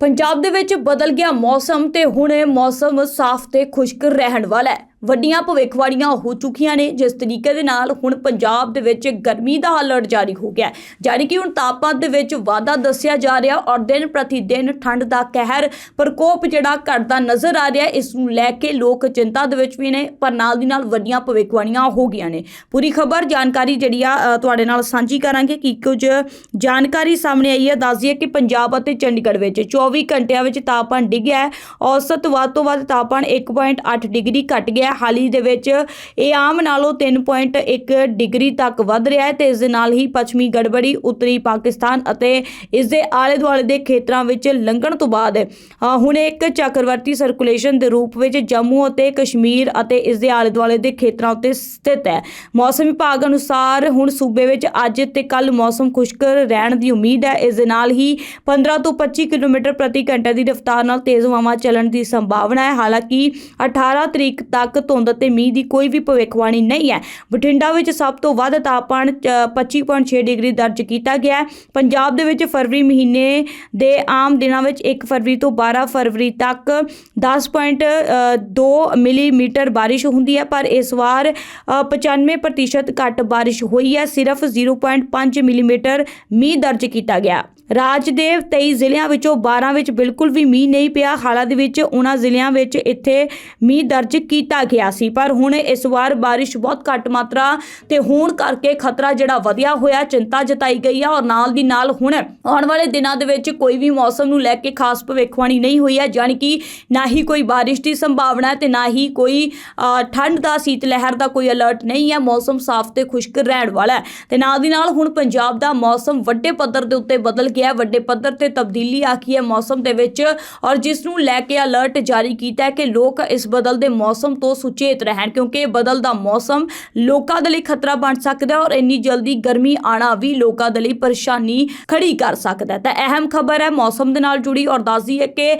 ਪੰਜਾਬ ਦੇ ਵਿੱਚ ਬਦਲ ਗਿਆ ਮੌਸਮ ਤੇ ਹੁਣ ਇਹ ਮੌਸਮ ਸਾਫ਼ ਤੇ ਖੁਸ਼ਕ ਰਹਿਣ ਵਾਲਾ ਹੈ। ਵੱਡੀਆਂ ਭਵਿੱਖਬਾਣੀਆਂ ਹੋ ਚੁੱਕੀਆਂ ਨੇ, ਜਿਸ ਤਰੀਕੇ ਦੇ ਨਾਲ ਹੁਣ ਪੰਜਾਬ ਦੇ ਵਿੱਚ ਗਰਮੀ ਦਾ ਅਲਰਟ ਜਾਰੀ ਹੋ ਗਿਆ ਹੈ। ਜਾਨੀ ਕਿ ਹੁਣ ਤਾਪਮਾਨ ਦੇ ਵਿੱਚ ਵਾਧਾ ਦੱਸਿਆ ਜਾ ਰਿਹਾ ਔਰ ਦਿਨ ਪ੍ਰਤੀ ਦਿਨ ਠੰਡ ਦਾ ਕਹਿਰ, ਪ੍ਰਕੋਪ ਜਿਹੜਾ ਘਟਦਾ ਨਜ਼ਰ ਆ ਰਿਹਾ ਇਸ ਨੂੰ ਲੈ ਕੇ ਲੋਕ ਚਿੰਤਾ ਦੇ ਵਿੱਚ ਵੀ ਨੇ, ਪਰ ਨਾਲ ਦੀ ਨਾਲ ਵੱਡੀਆਂ ਭਵਿੱਖਬਾਣੀਆਂ ਹੋ ਗਈਆਂ ਨੇ। ਪੂਰੀ ਖਬਰ, ਜਾਣਕਾਰੀ ਜਿਹੜੀ ਆ ਤੁਹਾਡੇ ਨਾਲ ਸਾਂਝੀ ਕਰਾਂਗੇ ਕਿ ਕੁਝ ਜਾਣਕਾਰੀ ਸਾਹਮਣੇ ਆਈ ਹੈ। ਦੱਸ ਦਈਏ ਕਿ ਪੰਜਾਬ ਅਤੇ ਚੰਡੀਗੜ੍ਹ ਵਿੱਚ 24 ਘੰਟਿਆਂ ਵਿੱਚ ਤਾਪਮਾਨ ਡਿੱਗਿਆ ਔਸਤ ਵੱਧ ਤੋਂ ਵੱਧ ਤਾਪਮਾਨ 1.8 ਡਿਗਰੀ ਘਟ ਗਿਆ ਹੈ। ਹਾਲ ਹੀ ਦੇ ਵਿੱਚ ਇਹ ਆਮ ਨਾਲੋਂ 3.1 ਡਿਗਰੀ ਤੱਕ ਵੱਧ ਰਿਹਾ ਹੈ ਤੇ ਇਸ ਦੇ ਨਾਲ ਹੀ ਪੱਛਮੀ ਗੜਬੜੀ, ਉੱਤਰੀ ਪਾਕਿਸਤਾਨ ਅਤੇ ਇਸ ਦੇ ਆਲੇ ਦੁਆਲੇ ਦੇ ਖੇਤਰਾਂ ਵਿੱਚ ਲੰਘਣ ਤੋਂ ਬਾਅਦ ਹੁਣ ਇੱਕ ਚੱਕਰਵਰਤੀ ਸਰਕੂਲੇਸ਼ਨ ਦੇ ਰੂਪ ਵਿੱਚ ਜੰਮੂ ਅਤੇ ਕਸ਼ਮੀਰ ਅਤੇ ਇਸ ਦੇ ਆਲੇ ਦੁਆਲੇ ਦੇ ਖੇਤਰਾਂ ਉੱਤੇ ਸਥਿਤ ਹੈ। ਮੌਸਮ ਵਿਭਾਗ ਅਨੁਸਾਰ ਹੁਣ ਸੂਬੇ ਵਿੱਚ ਅੱਜ ਤੇ ਕੱਲ ਮੌਸਮ ਖੁਸ਼ਕ ਰਹਿਣ ਦੀ ਉਮੀਦ ਹੈ। ਇਸ ਦੇ ਨਾਲ ਹੀ 15 ਤੋਂ 25 ਕਿਲੋਮੀਟਰ ਪ੍ਰਤੀ ਘੰਟੇ ਦੀ ਰਫ਼ਤਾਰ ਨਾਲ ਤੇਜ਼ ਹਵਾਵਾਂ ਚੱਲਣ ਦੀ ਸੰਭਾਵਨਾ ਹੈ। ਹਾਲਾਂਕਿ 18 ਤਰੀਕ ਤੱਕ ਧੁੰਦ ਤੇ ਮੀਂਹ ਦੀ ਕੋਈ ਵੀ ਭਵਿੱਖਬਾਣੀ ਨਹੀਂ ਹੈ। ਬਠਿੰਡਾ ਵਿੱਚ ਸਭ ਤੋਂ ਵੱਧ ਤਾਪਮਾਨ ਅ, 25.6 ਡਿਗਰੀ ਦਰਜ ਕੀਤਾ ਗਿਆ ਪੰਜਾਬ ਦੇ ਵਿੱਚ ਫਰਵਰੀ ਮਹੀਨੇ ਦੇ ਆਮ ਦਿਨਾਂ ਵਿੱਚ 1 ਫਰਵਰੀ ਤੋਂ 12 ਫਰਵਰੀ ਤੱਕ 10.2 ਮਿਲੀਮੀਟਰ ਬਾਰਿਸ਼ ਹੁੰਦੀ ਹੈ ਪਰ ਇਸ ਵਾਰ ਅ, 95% ਘੱਟ ਬਾਰਿਸ਼ ਹੋਈ ਹੈ। ਸਿਰਫ 0.5 ਮਿਲੀਮੀਟਰ ਮੀਂਹ ਦਰਜ ਕੀਤਾ ਗਿਆ। ਰਾਜ ਦੇ 23 ਜ਼ਿਲ੍ਹਿਆਂ ਵਿੱਚੋਂ 12 ਵਿੱਚ ਬਿਲਕੁਲ ਵੀ ਮੀਂਹ ਨਹੀਂ ਪਿਆ। ਹਾਲਾਂ ਵਿੱਚ ਉਹਨਾਂ ਜ਼ਿਲ੍ਹਿਆਂ ਵਿੱਚ ਇੱਥੇ ਮੀਂਹ ਦਰਜ ਕੀਤਾ ਗਿਆ ਸੀ, ਪਰ ਹੁਣ ਇਸ ਵਾਰ ਬਾਰਿਸ਼ ਬਹੁਤ ਘੱਟ ਮਾਤਰਾ ਤੇ ਹੋਣ ਕਰਕੇ ਖਤਰਾ ਜਿਹੜਾ ਵਧਿਆ ਹੋਇਆ, ਚਿੰਤਾ ਜਤਾਈ ਗਈ ਹੈ ਔਰ ਨਾਲ ਦੀ ਨਾਲ ਹੁਣ ਆਉਣ ਵਾਲੇ ਦਿਨਾਂ ਦੇ ਵਿੱਚ ਕੋਈ ਵੀ ਮੌਸਮ ਨੂੰ ਲੈ ਕੇ ਖਾਸ ਭਵਿੱਖਬਾਣੀ ਨਹੀਂ ਹੋਈ ਹੈ, ਜਾਣੀ ਕਿ ਨਾ ਹੀ ਕੋਈ ਬਾਰਿਸ਼ ਦੀ ਸੰਭਾਵਨਾ ਹੈ ਤੇ ਨਾ ਹੀ ਕੋਈ ਠੰਡ ਦਾ ਸੀਤ ਲਹਿਰ ਦਾ ਕੋਈ ਅਲਰਟ ਨਹੀਂ ਹੈ। ਮੌਸਮ ਸਾਫ਼ ਤੇ ਖੁਸ਼ਕ ਰਹਿਣ ਵਾਲਾ ਹੈ ਤੇ ਨਾਲ ਦੀ ਨਾਲ ਹੁਣ ਪੰਜਾਬ ਦਾ ਮੌਸਮ ਵੱਡੇ ਪੱਧਰ ਦੇ ਉੱਤੇ ਬਦਲ ਗਿਆ ਹੈ ਵੱਡੇ ਪੱਧਰ ਤੇ ਤਬਦੀਲੀ ਆ ਗਈ ਹੈ ਮੌਸਮ ਦੇ ਵਿੱਚ ਔਰ ਜਿਸ ਨੂੰ ਲੈ ਕੇ ਅਲਰਟ ਜਾਰੀ ਕੀਤਾ ਹੈ ਕਿ ਲੋਕ ਇਸ ਬਦਲਦੇ ਮੌਸਮ ਤੋਂ ਸੁਚੇਤ ਰਹਿਣ ਕਿਉਂਕਿ ਇਹ ਬਦਲਦਾ ਮੌਸਮ ਲੋਕਾਂ ਦੇ ਲਈ ਖਤਰਾ ਬਣ ਸਕਦਾ ਹੈ ਔਰ ਇੰਨੀ ਜਲਦੀ ਗਰਮੀ ਆਣਾ ਵੀ ਲੋਕਾਂ ਦੇ ਲਈ ਪਰੇਸ਼ਾਨੀ ਖੜੀ ਕਰ ਸਕਦਾ ਹੈ। ਤਾਂ ਅਹਿਮ ਖਬਰ ਹੈ ਮੌਸਮ ਦੇ ਨਾਲ ਜੁੜੀ ਔਰ ਦੱਸਦੀ ਹੈ ਕਿ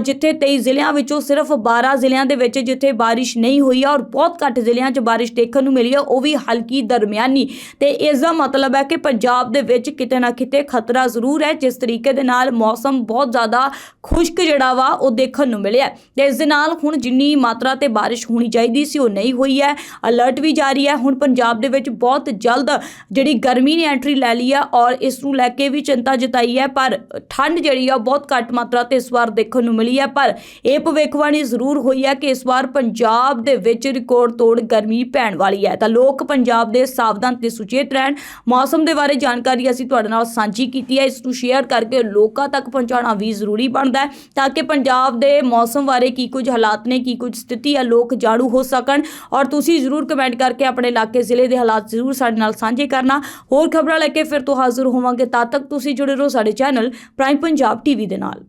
ਜਿੱਥੇ 23 ਜ਼ਿਲ੍ਹਿਆਂ ਵਿੱਚੋਂ ਸਿਰਫ 12 ਜ਼ਿਲ੍ਹਿਆਂ ਦੇ ਵਿੱਚ ਜਿੱਥੇ ਬਾਰਿਸ਼ ਨਹੀਂ ਹੋਈ ਔਰ ਬਹੁਤ ਘੱਟ ਜ਼ਿਲ੍ਹਿਆਂ 'ਚ ਬਾਰਿਸ਼ ਦੇਖਣ ਨੂੰ ਮਿਲੀ ਹੈ, ਉਹ ਵੀ ਹਲਕੀ ਦਰਮਿਆਨੀ। ਤੇ ਇਸ ਦਾ ਮਤਲਬ ਹੈ ਕਿ ਪੰਜਾਬ ਦੇ ਵਿੱਚ ਕਿਤੇ ਨਾ ਕਿਤੇ ਖਤਰਾ ਜ਼ਰੂਰ ਹੈ, ਜਿਸ ਤਰੀਕੇ ਦੇ ਨਾਲ ਮੌਸਮ ਬਹੁਤ ਜ਼ਿਆਦਾ ਖੁਸ਼ਕ ਜਿਹੜਾ ਵਾ ਉਹ ਦੇਖਣ ਨੂੰ ਮਿਲਿਆ ਹੈ। ਤੇ ਇਸ ਦੇ ਨਾਲ ਹੁਣ ਜਿੰਨੀ ਮਾਤਰਾ ਤੇ ਬਾਰਿਸ਼ ਹੋਣੀ ਚਾਹੀਦੀ ਸੀ, ਉਹ ਨਹੀਂ ਹੋਈ ਹੈ। ਅਲਰਟ ਵੀ ਜਾਰੀ ਹੈ। ਹੁਣ ਪੰਜਾਬ ਦੇ ਵਿੱਚ ਬਹੁਤ ਜਲਦ ਜਿਹੜੀ ਗਰਮੀ ਨੇ ਐਂਟਰੀ ਲੈ ਲਈ ਹੈ ਔਰ ਇਸ ਨੂੰ ਲੈ ਕੇ ਵੀ ਚਿੰਤਾ ਜਤਾਈ ਹੈ, ਪਰ ਠੰਡ ਜਿਹੜੀ ਆ, ਉਹ ਬਹੁਤ ਘੱਟ ਮਾਤਰਾ ਤੇ ਇਸ ਵਾਰ ਦੇਖਣ ਨੂੰ ਮਿਲੀ ਹੈ। ਪਰ ਇਹ ਭਵਿੱਖਬਾਣੀ ਜ਼ਰੂਰ ਹੋਈ ਹੈ ਕਿ ਇਸ ਵਾਰ ਪੰਜਾਬ ਦੇ ਵਿੱਚ ਰਿਕਾਰਡ ਤੋੜ ਗਰਮੀ ਪੈਣ ਵਾਲੀ ਹੈ। ਤਾਂ ਲੋਕ ਪੰਜਾਬ ਦੇ ਸਾਵਧਾਨ ਤੇ ਸੁਚੇਤ ਰਹਿਣ। ਮੌਸਮ ਦੇ ਬਾਰੇ ਜਾਣਕਾਰੀ ਅਸੀਂ ਤੁਹਾਡੇ ਨਾਲ ਸਾਂਝੀ ਕੀਤੀ ਹੈ। ਇਸ ਨੂੰ ਸ਼ੇਅਰ ਕਰਕੇ ਲੋਕਾਂ ਤੱਕ ਪਹੁੰਚਾਉਣਾ ਵੀ ਜ਼ਰੂਰੀ ਬਣਦਾ ਹੈ, ਤਾਂ ਕਿ ਪੰਜਾਬ ਦੇ ਮੌਸਮ ਬਾਰੇ ਕੀ ਕੁਝ ਹਾਲਾਤ ਨੇ, ਕੀ ਕੁਝ ਸਥਿਤੀ ਹੈ, ਲੋਕ ਜਾਣੂ ਹੋ ਸਕਣ। ਔਰ ਤੁਸੀਂ ਜ਼ਰੂਰ ਕਮੈਂਟ ਕਰਕੇ ਆਪਣੇ ਇਲਾਕੇ ਜ਼ਿਲ੍ਹੇ ਦੇ ਹਾਲਾਤ ਜ਼ਰੂਰ ਸਾਡੇ ਨਾਲ ਸਾਂਝੇ ਕਰਨਾ। ਹੋਰ ਖਬਰਾਂ ਲੈ ਕੇ ਫਿਰ ਤੋਂ ਹਾਜ਼ਰ ਹੋਵਾਂਗੇ, ਤਦ ਤੱਕ ਤੁਸੀਂ ਜੁੜੇ ਰਹੋ ਸਾਡੇ ਚੈਨਲ ਪ੍ਰਾਈਮ ਪੰਜਾਬ ਟੀਵੀ ਦੇ ਨਾਲ।